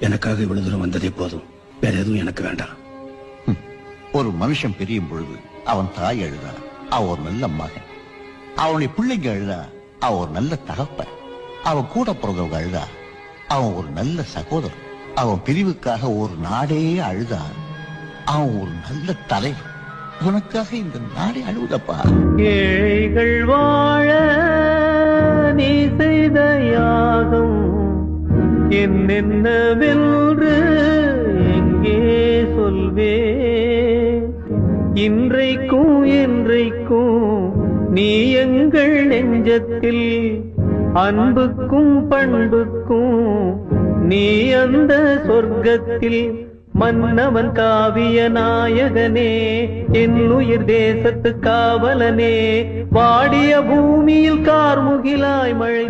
எனக்காக இவ்வளவு தூரம் வந்ததே போதும். வேற எதுவும் எனக்கு வேண்டாம். ஒரு மனுஷன் பிரியும் பொழுது அவன் தாய் அழுதா? அவன் ஒரு நல்ல மகன். அவனுடைய பிள்ளைங்க அழுதா? அவன் ஒரு நல்ல தகப்பன். அவன் கூட பிறந்தவங்க அழுதா? அவன் ஒரு நல்ல சகோதரன். அவன் பிரிவுக்காக ஒரு நாடே அழுதா? அவன் ஒரு நல்ல தலைவன். உனக்காக இந்த நாடே அழுவுதப்பா? ஏழைகள் என்னென்னவென்று எங்கே சொல்வே. இன்றைக்கும் என்றைக்கும் நீ எங்கள் நெஞ்சத்தில் அன்புக்கும் பண்புக்கும் நீ அந்த சொர்க்கத்தில் மன்னவன் காவிய நாயகனே என் உயிர் தேசத்து காவலனே. வாடிய பூமியில் கார்முகிலாய் மழை